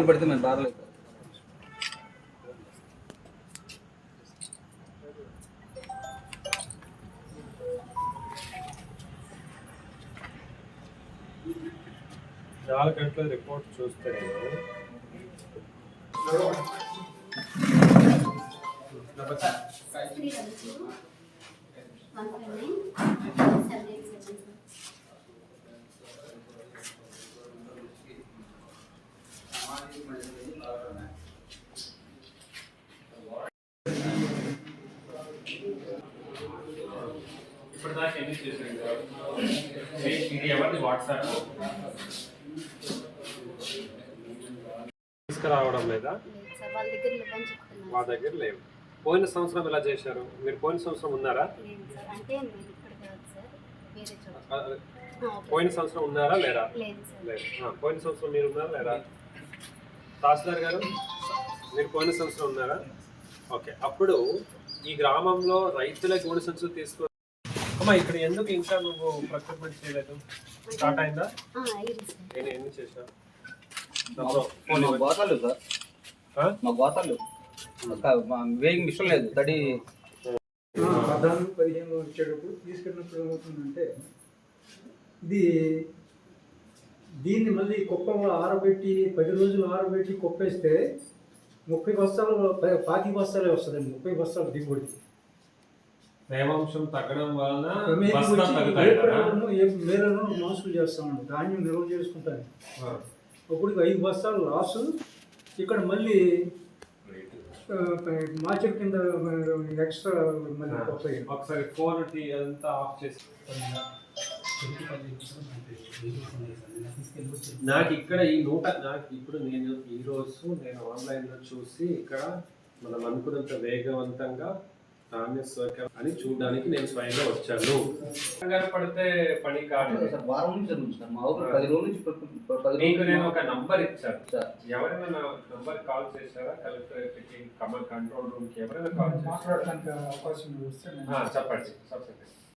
పడితే మేము బాధలేదు నాలుగు గంటల రిపోర్ట్ చూస్తే నేను త్రీ ఇప్పుడు దాకా ఎన్ని చేశారు ఇది ఎవరిది? వాట్సాప్? తీసుకురావడం లేదా? మా దగ్గర లేవు. పోయిన సంవత్సరం ఎలా చేశారు? మీరు పోయిన సంవత్సరం ఉన్నారా? పోయిన సార్. సంవత్సరం ఉన్నారా? లేరా? లేదు పోయిన సంవత్సరం మీరు ఉన్నారా? లేరా? తహసీల్దార్ గారు మీరు పోయిన సంవత్సరం ఉన్నారా? ఓకే. అప్పుడు ఈ గ్రామంలో రైతుల గోడు సంచులు తీసుకో అమ్మా ఇక్కడ ఎందుకు ఇంకా నువ్వు ప్రొక్యూర్మెంట్ చేయలేదు? స్టార్ట్ అయిందా? నేను ఎన్ని చేసా మా గోతాలు సార్. మా గోతాలు వేయింగ్ మిషన్ లేదు తడి. పద్నాలుగు పదిహేను వచ్చేటప్పుడు తీసుకెళ్ళినప్పుడు ఏమవుతుందంటే ఇది దీన్ని మళ్ళీ కుప్పలో ఆరబెట్టి పది రోజులు ఆరబెట్టి కుప్పేస్తే ముప్పై బస్తాలు పాతి బస్తాలే వస్తుందండి ముప్పై బస్తాలు దిగుబడి. తేవాంశం తగ్గడం వలన మాసులు చేస్తామండి. ధాన్యం నిల్వ చేసుకుంటాను. అప్పుడు ఐదు బస్తాలు లాసు ఇక్కడ మళ్ళీ మార్కెట్ కింద ఎక్స్ట్రా మళ్ళీ ఒకసారి ఫోన్ టీ అంతా ఆఫ్ చేసి నాకు ఇక్కడ ఈ నూట నాకు ఇప్పుడు నేను ఈ రోజు నేను ఆన్లైన్లో చూసి ఇక్కడ మనం అనుకున్నంత వేగవంతంగా ధాన్య స్వీకరణ అని చూడడానికి నేను స్వయంగా వచ్చాను. కంగారు పడితే పని కాదు. సార్ వారం నుంచి జరుగుతుంది సార్. మా ఊరు పది రోజుల నుంచి పది రోజుల నేను ఒక నంబర్ ఇచ్చాను. సార్. ఎవరైనా నా నంబర్ కాల్ చేశారా? కలెక్టర్ కమల్ కంట్రోల్ రూమ్కి ఎవరైనా కాల్ చేశారా? అవకాశం చెప్పండి. చెప్పండి.